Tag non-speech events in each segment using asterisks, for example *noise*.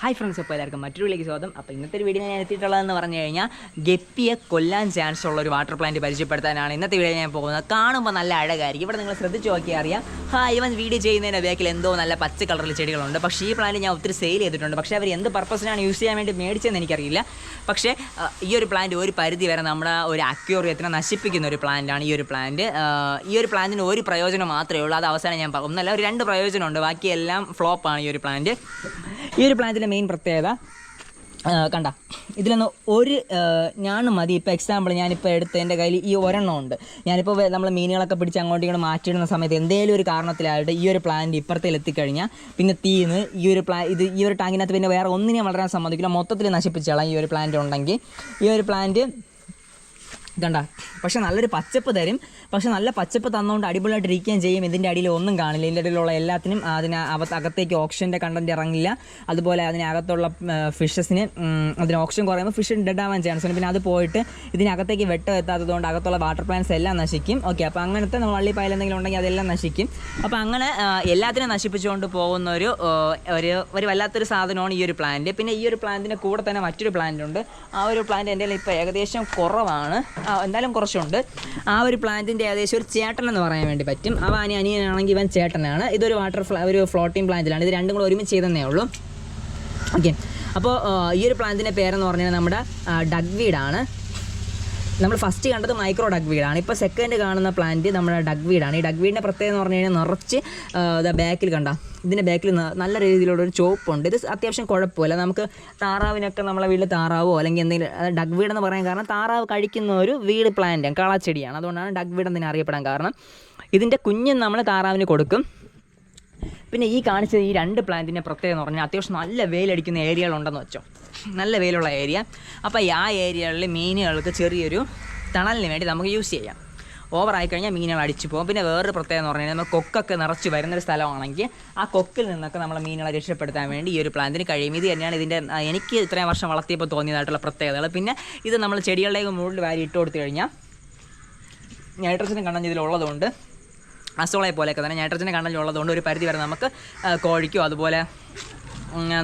Hi friends അപ്പോൾ എല്ലാവർക്കും മറ്റൊരു വിളിക്ക് സ്വാഗതം. അപ്പോൾ ഇന്നത്തെ ഒരു വീഡിയോ ഞാൻ എത്തിയിട്ടുള്ളതെന്ന് പറഞ്ഞു കഴിഞ്ഞാൽ ഗപ്പിയെ കൊല്ലാൻ ചാൻസ് ഉള്ള ഒരു വാട്ടർ പ്ലാന്റ് പരിചയപ്പെടുത്താനാണ് ഇന്നത്തെ വീഡിയോ ഞാൻ പോകുന്നത്. കാണുമ്പോൾ നല്ല അഴകായിരിക്കും. ഇവിടെ നിങ്ങൾ ശ്രദ്ധിച്ച് നോക്കിയാൽ അറിയാം. ഹാ ഇവൻ വീഡിയോ ചെയ്യുന്നതിന്റെ ബാക്കിൽ എന്തോ നല്ല പച്ച കളറിൽ ചെടികളുണ്ട്. പക്ഷേ ഈ പ്ലാന്റ് ഞാൻ ഒത്തിരി സെയിൽ ചെയ്തിട്ടുണ്ട്. പക്ഷേ അവർ എന്ത് പർപ്പസിനാണ് യൂസ് ചെയ്യാൻ വേണ്ടി മേടിച്ചതെന്ന് എനിക്കറിയില്ല. പക്ഷേ ഈ ഒരു പ്ലാന്റ് ഒരു പരിധി വരെ നമ്മുടെ ഒരു അക്യൂറിയത്തിനെ നശിപ്പിക്കുന്ന ഒരു പ്ലാന്റാണ് ഈ ഒരു പ്ലാന്റ് ഈ ഒരു പ്ലാന്റിന് ഒരു പ്രയോജനം മാത്രമേ ഉള്ളൂ. അത് അവസാനം ഞാൻ ഒന്നല്ല ഒരു രണ്ട് പ്രയോജനമുണ്ട്. ബാക്കിയെല്ലാം ഫ്ലോപ്പാണ് ഈ ഒരു പ്ലാന്റ് ഈ ഒരു പ്ലാന്റിന്റെ മെയിൻ പ്രത്യേകത കണ്ട. ഇതിലൊന്ന് ഒരു ഞാൻ മതി. ഇപ്പോൾ എക്സാമ്പിൾ ഞാനിപ്പോൾ എടുത്ത് എന്റെ കയ്യിൽ ഈ ഒരെണ്ണം ഉണ്ട്. ഞാനിപ്പോൾ നമ്മൾ മീനുകളൊക്കെ പിടിച്ച് അങ്ങോട്ടും ഇങ്ങോട്ട് മാറ്റിയിടുന്ന സമയത്ത് എന്തെങ്കിലും ഒരു കാരണത്തിലായിട്ട് ഈ ഒരു പ്ലാന്റ് ഇപ്പുറത്തിൽ എത്തിക്കഴിഞ്ഞാൽ പിന്നെ തീന്ന് ഈ ഒരു പ്ലാ ഇത് ഈ ഒരു ടാങ്കിനകത്ത് പിന്നെ വേറെ ഒന്നിനെ വളരാൻ സമ്മതിക്കില്ല. മൊത്തത്തിൽ നശിപ്പിച്ചോളാം ഈ ഒരു പ്ലാന്റ് ഉണ്ടെങ്കിൽ. ഈ ഒരു പ്ലാന്റ് കണ്ട പക്ഷെ നല്ലൊരു പച്ചപ്പ് തരും. പക്ഷെ നല്ല പച്ചപ്പ് തന്നുകൊണ്ട് അടിപൊളിയായിട്ട് ഇരിക്കുകയും ചെയ്യും. ഇതിന്റെ അടിയിൽ ഒന്നും കാണില്ല. ഇതിന്റെ അടിയിലുള്ള എല്ലാത്തിനും അതിന് അകത്തേക്ക് ഓക്സിജന്റെ കണ്ടന്റ് ഇറങ്ങില്ല. അതുപോലെ അതിനകത്തുള്ള ഫിഷസിന് അതിന് ഓക്സിജൻ കുറയുമ്പോൾ ഫിഷ് ഡെഡ് ആവാൻ ചാൻസ് ഉണ്ട് പിന്നെ അത് പോയിട്ട് ഇതിനകത്തേക്ക് വെട്ടം എത്താത്തതുകൊണ്ട് അകത്തുള്ള വാട്ടർ പ്ലാന്റ്സ് എല്ലാം നശിക്കും. ഓക്കെ അപ്പോൾ അങ്ങനത്തെ നമ്മൾ വള്ളിപ്പായൽ എന്തെങ്കിലും ഉണ്ടെങ്കിൽ അതെല്ലാം നശിക്കും. അപ്പോൾ അങ്ങനെ എല്ലാത്തിനും നശിപ്പിച്ചുകൊണ്ട് പോകുന്ന ഒരു ഒരു ഒരു വല്ലാത്തൊരു സാധനമാണ് ഈ ഒരു പ്ലാന്റ് പിന്നെ ഈ ഒരു പ്ലാന്റിന്റെ കൂടെ തന്നെ മറ്റൊരു പ്ലാന്റ് ഉണ്ട്. ആ ഒരു പ്ലാന്റ് എന്റെ ഇപ്പോൾ ഏകദേശം കുറവാണ്. എന്തായാലും കുറച്ചുണ്ട്. ആ ഒരു പ്ലാന്റിന്റെ ഏകദേശം ഒരു ചേട്ടൻ എന്ന് പറയാൻ വേണ്ടി പറ്റും. അവ അനി അനിയനാണെങ്കിൽ ഇവൻ ചേട്ടനാണ്. ഇതൊരു വാട്ടർ ഫ്ലാ ഒരു ഫ്ലോട്ടിംഗ് പ്ലാന്റിലാണ് ഇത് രണ്ടും കൂടെ ഒരുമിച്ച് ചെയ്തതന്നേ ഉള്ളൂ. ഓക്കെ അപ്പോൾ ഈ ഒരു പ്ലാന്റിന്റെ പേരെന്ന് പറഞ്ഞാൽ നമ്മുടെ ഡഗ് വീഡാണ് നമ്മൾ ഫസ്റ്റ് കണ്ടത് മൈക്രോ ഡഗ് വീടാണ്. ഇപ്പോൾ സെക്കൻഡ് കാണുന്ന പ്ലാന്റ് നമ്മുടെ ഡഗ് വീടാണ്. ഈ ഡഗ് വീടിന്റെ പ്രത്യേകത എന്ന് പറഞ്ഞു കഴിഞ്ഞാൽ നിറച്ച് ബാക്കിൽ കണ്ട. ഇതിന്റെ ബാക്കിൽ നല്ല രീതിയിലുള്ള ഒരു ചോപ്പുണ്ട് ഇത് അത്യാവശ്യം കുഴപ്പമില്ല. നമുക്ക് താറാവിനൊക്കെ നമ്മളെ വീട്ടിൽ താറാവോ അല്ലെങ്കിൽ എന്തെങ്കിലും ഡഗ് വീടെന്ന് പറയാൻ കാരണം താറാവ് കഴിക്കുന്ന ഒരു വീട് പ്ലാന്റ് കളച്ചെടിയാണ്. അതുകൊണ്ടാണ് ഡഗ് വീട് എന്തിനെ അറിയപ്പെടാൻ കാരണം. ഇതിന്റെ കുഞ്ഞും നമ്മൾ താറാവിന് കൊടുക്കും. പിന്നെ ഈ കാണിച്ചത് ഈ രണ്ട് പ്ലാന്റിന്റെ പ്രത്യേകത എന്ന് പറഞ്ഞാൽ അത്യാവശ്യം നല്ല വെയിലടിക്കുന്ന ഏരിയകളുണ്ടെന്ന് വെച്ചോ. നല്ല വെയിലുള്ള ഏരിയ. അപ്പോൾ ആ ഏരിയകളിൽ മീനുകൾക്ക് ചെറിയൊരു തണലിന് വേണ്ടി നമുക്ക് യൂസ് ചെയ്യാം. ഓവറായി കഴിഞ്ഞാൽ മീനുകൾ അടിച്ചു പോകും. പിന്നെ വേറൊരു പ്രത്യേകത എന്ന് പറഞ്ഞാൽ നമ്മൾ കൊക്കൊക്കെ നിറച്ച് വരുന്നൊരു സ്ഥലമാണെങ്കിൽ ആ കൊക്കിൽ നിന്നൊക്കെ നമ്മൾ മീനുകളെ രക്ഷപ്പെടുത്താൻ വേണ്ടി ഈ ഒരു പ്ലാന്റിന് കഴിയും. ഇത് തന്നെയാണ് ഇതിന്റെ എനിക്ക് ഇത്രയും വർഷം വളർത്തിയപ്പോൾ തോന്നിയതായിട്ടുള്ള പ്രത്യേകതകൾ. പിന്നെ ഇത് നമ്മൾ ചെടികളുടെയും മുകളിൽ വാരി ഇട്ട് കൊടുത്തു കഴിഞ്ഞാൽ നൈട്രജൻ കണ്ടന്റ് ഇതിലുള്ളതുകൊണ്ട് അസോളയെ പോലെയൊക്കെ തന്നെ നൈട്രജൻ കണ്ടന്റ് ഉള്ളതുകൊണ്ട് ഒരു പരിധി വരെ നമുക്ക് കോഴിക്കോ അതുപോലെ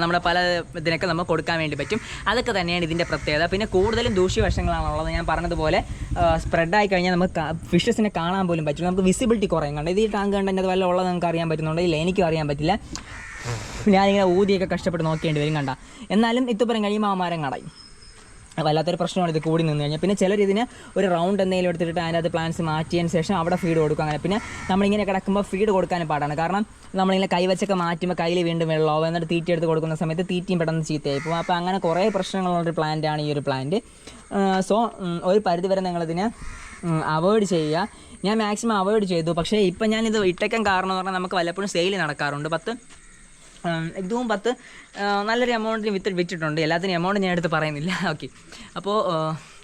നമ്മുടെ പല ഇതിനൊക്കെ നമുക്ക് കൊടുക്കാൻ വേണ്ടി പറ്റും. അതൊക്കെ തന്നെയാണ് ഇതിന്റെ പ്രത്യേകത. പിന്നെ കൂടുതലും ദൂഷ്യവശങ്ങളാണുള്ളത് ഞാൻ പറഞ്ഞതുപോലെ സ്പ്രെഡായി കഴിഞ്ഞാൽ നമുക്ക് ഫിഷസിനെ കാണാൻ പോലും പറ്റില്ല. നമുക്ക് വിസിബിലിറ്റി കുറയും. കണ്ട്? ഇത് ഈ ടാങ്ക് കണ്ടതിന്റെ അത് വല്ല ഉള്ളത് നമുക്ക് അറിയാൻ പറ്റുന്നുണ്ടെങ്കിൽ എനിക്കും അറിയാൻ പറ്റില്ല. ഞാനിങ്ങനെ ഊതിയൊക്കെ കഷ്ടപ്പെട്ട് നോക്കേണ്ടി വരും കണ്ട? എന്നാലും ഇത്തുപരം കഴിയുമ്പോൾ ആ മരം കടയും വല്ലാത്തൊരു പ്രശ്നമാണ് ഇത് കൂടി നിന്ന് കഴിഞ്ഞാൽ. പിന്നെ ചിലർ ഇതിന് ഒരു റൗണ്ട് എന്തെങ്കിലും എടുത്തിട്ട് അതിനകത്ത് പ്ലാന്റ്സ് മാറ്റിയതിന് ശേഷം അവിടെ ഫീഡ് കൊടുക്കും അങ്ങനെ. പിന്നെ നമ്മളിങ്ങനെ കിടക്കുമ്പോൾ ഫീഡ് കൊടുക്കാനും പാടാണ്. കാരണം നമ്മളിങ്ങനെ കൈവച്ചൊക്കെ മാറ്റുമ്പോൾ കയ്യിൽ വീണ്ടും വെള്ളമാവും എന്നിട്ട് തീറ്റി എടുത്ത് കൊടുക്കുന്ന സമയത്ത് തീറ്റിയും പെട്ടെന്ന് ചീത്തയായി പോകും. അപ്പോൾ അങ്ങനെ കുറേ പ്രശ്നങ്ങളുള്ളൊരു പ്ലാന്റാണ് ഈ ഒരു പ്ലാന്റ് സോ ഒരു പരിധിവരെ നിങ്ങളിതിനെ അവോയ്ഡ് ചെയ്യുക. ഞാൻ മാക്സിമം അവോയ്ഡ് ചെയ്തു. പക്ഷേ ഇപ്പം ഞാനിത് ഇട്ടേക്കാൻ കാരണം എന്ന് പറഞ്ഞാൽ നമുക്ക് വല്ലപ്പോഴും സെയിൽ നടക്കാറുണ്ട്. പത്ത് ഇതും പത്ത് നല്ലൊരു എമൗണ്ടിന് വിത്ത് വിറ്റിട്ടുണ്ട്. എല്ലാത്തിനും എമൗണ്ട് ഞാൻ എടുത്ത് പറയുന്നില്ല. *laughs* ഓക്കെ അപ്പോൾ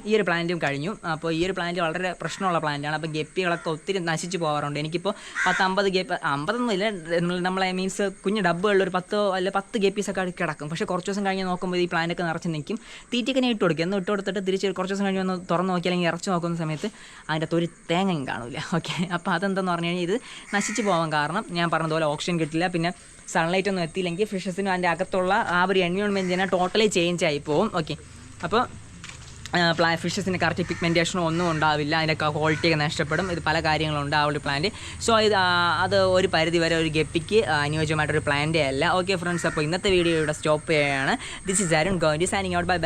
ഈ ഒരു പ്ലാന്റും കഴിഞ്ഞു. അപ്പോൾ ഈ ഒരു പ്ലാന്റ് വളരെ പ്രശ്നമുള്ള പ്ലാന്റാണ് അപ്പോൾ ഗപ്പികളൊക്കെ ഒത്തിരി നശിച്ചു പോകാറുണ്ട് എനിക്കിപ്പോൾ പത്ത് അമ്പത് ഗപ്പ് അമ്പതൊന്നും ഇല്ല. നമ്മളെ മീൻസ് കുഞ്ഞ് ഡബ്ബുകളിൽ ഒരു പത്തോ അല്ല പത്ത് ഗപ്പീസൊക്കെ കിടക്കും. പക്ഷേ കുറച്ച് ദിവസം കഴിഞ്ഞ് നോക്കുമ്പോൾ ഈ പ്ലാന്റൊക്കെ നിറച്ച് നിൽക്കും. തീറ്റയൊക്കെ ഞാൻ ഇട്ട് കൊടുക്കും. എന്ന് ഇട്ട് കൊടുത്തിട്ട് തിരിച്ച് കുറച്ച് ദിവസം കഴിഞ്ഞ് ഒന്ന് തുറന്ന് നോക്കി അല്ലെങ്കിൽ ഇറച്ച് നോക്കുന്ന സമയത്ത് അതിന്റെ അകത്ത് ഒരു തേങ്ങയും കാണില്ല ഓക്കെ അപ്പോൾ അതെന്താണെന്ന് പറഞ്ഞു കഴിഞ്ഞാൽ ഇത് നശിച്ചു പോകാൻ കാരണം ഞാൻ പറഞ്ഞതുപോലെ ഓക്സിജൻ കിട്ടില്ല. പിന്നെ സൺലൈറ്റ് ഒന്നും എത്തിയില്ലെങ്കിൽ ഫിഷസിനും അതിന്റെ അകത്തുള്ള ആ ഒരു എൻവയോൺമെന്റിനെ ടോട്ടലി ചേഞ്ച് ആയി പോകും ഓക്കെ അപ്പോൾ പ്ലാ ഫിഷസിന് കറക്റ്റ് പിഗ്മെന്റേഷനോ ഒന്നും ഉണ്ടാവില്ല. അതിന്റെ ക്വാളിറ്റിയൊക്കെ നഷ്ടപ്പെടും. ഇത് പല കാര്യങ്ങളുണ്ട് ആ ഒരു പ്ലാന്റ് സോ ഇത് അത് ഒരു പരിധി വരെ ഒരു ഗപ്പിക്ക് അനുയോജ്യമായിട്ടൊരു പ്ലാന്റേ അല്ല. ഓക്കെ ഫ്രണ്ട്സ് അപ്പോൾ ഇന്നത്തെ വീഡിയോ ഇവിടെ സ്റ്റോപ്പ് ചെയ്യുകയാണ് this is Arun going signing out bye